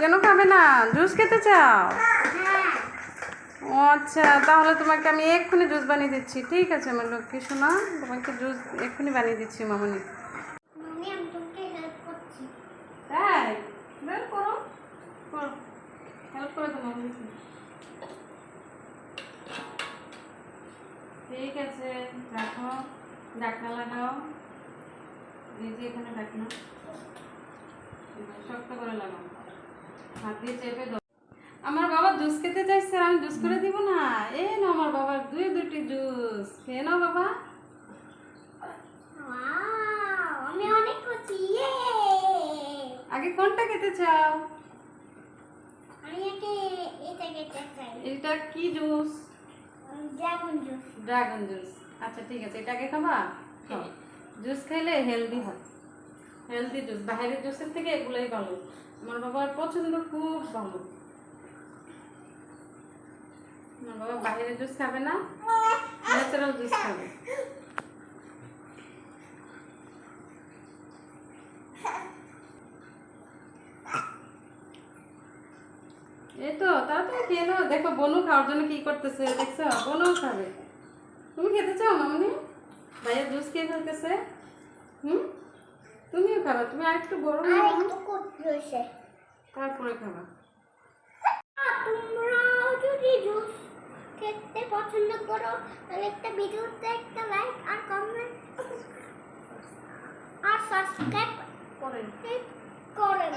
কেন খাবে না? জুস খেতে চাও? ও আচ্ছা তাহলে তোমাকে আমি এক্ষুনি জুস বানিয়ে দিচ্ছি। ঠিক আছে আমার লক্ষ্মী শোনা তোমাকে জুস এক্ষুনি বানিয়ে দিচ্ছি মামনি। তাই করো। করো। হেল্প করে তো ঠিক আছে রাখো। ডাকনা লাগাও। এই যে এখানে ডাকনা। শক্ত করে লাগাও। হাত দিয়ে চেপে আমার বাবা জুস খেতে চাইছে আমি জুস করে দিব না। এই না আমার বাবার দুই দুটি জুস। খেয়ে নাও বাবা। ওয়াও আমি অনেক খুশি ইয়ে। আগে কোনটা খেতে চাও? আমি এটা খেতে চাই। এটা কি juice? Dragon juice. Dragon juice. আচ্ছা ঠিক আছে এটাকে খাবা? জুস খাইলে হেলদি হয়। হেলদি জুস বাইরের জুসের থেকে এগুলোই ভালো। আমার বাবার পছন্দ খুব ভালো। আমার বাবা জুস খাবে না ন্যাচারাল জুস খাবে। তো, তাড়াতাড়ি দেখো, বনু খাওয়ার জন্য কি করতেছে, দেখছ? বনু খাবে। তুমি খেতে চাও, মামনি? ভাইয়া জুস খেয়ে ফেলতেছে। হুম? খাবা? তুমি আর একটু বড় আর একটু করতে তারপরে খাবা। তোমরাও যদি জুস খেতে পছন্দ করো তাহলে একটা ভিডিওতে একটা লাইক আর কমেন্ট আর সাবস্ক্রাইব করেন। করেন।